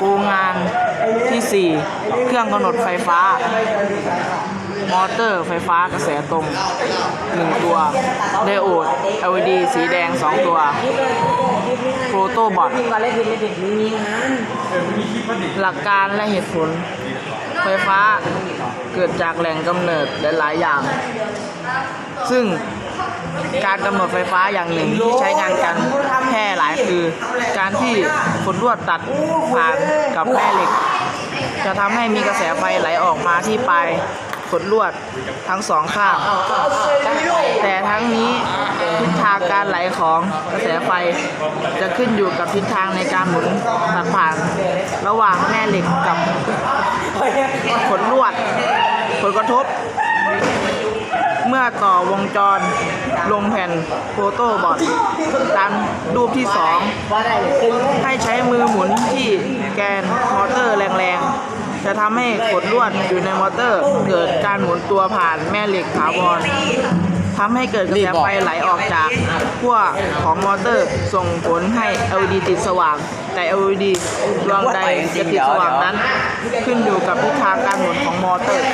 ครงงานที่ 4 เครื่องกำหนดไฟฟ้า มอเตอร์ไฟฟ้ากระแสตรง 1 ตัว ไดโอด LED สีแดง 2 ตัว โปรโตบอทพิมพ์ก่อนเลยพิมพ์เลยพิมพ์มีงานหลักการและเหตุผล ไฟฟ้าเกิดจากแหล่งกำเนิดหลายๆอย่าง ซึ่ง การกำหนดไฟฟ้าอย่างหนึ่งที่ใช้งานกันแพร่หลายคือ การที่ขนลวดตัดผ่านกับแม่เหล็ก จะทำให้มีกระแสไฟไหลออกมาที่ปลายขนลวดทั้งสองข้าง แต่ทั้งนี้ทิศทางการไหลของกระแสไฟ จะขึ้นอยู่กับทิศทางในการหมุนตัดผ่าน ระหว่างแม่เหล็กกับขนลวด ผลกระทบ มื่อต่อวงจรลงแผ่นโฟโต้บอร์ดตามรูปที่ว่าได้เลยขึ้น2ให้ใช้มือหมุนที่แกนมอเตอร์แรงๆ จะทำให้ขดลวดอยู่ในมอเตอร์ เกิดการหมุนตัวผ่านแม่เหล็กถาวรทำให้เกิดกระแสไฟไหลออกจากขั้วของมอเตอร์ ส่งผลให้ LED ติดสว่าง แต่ LED ดวงใดจะติดสว่างนั้น ขึ้นอยู่กับทิศทางการหมุนของมอเตอร์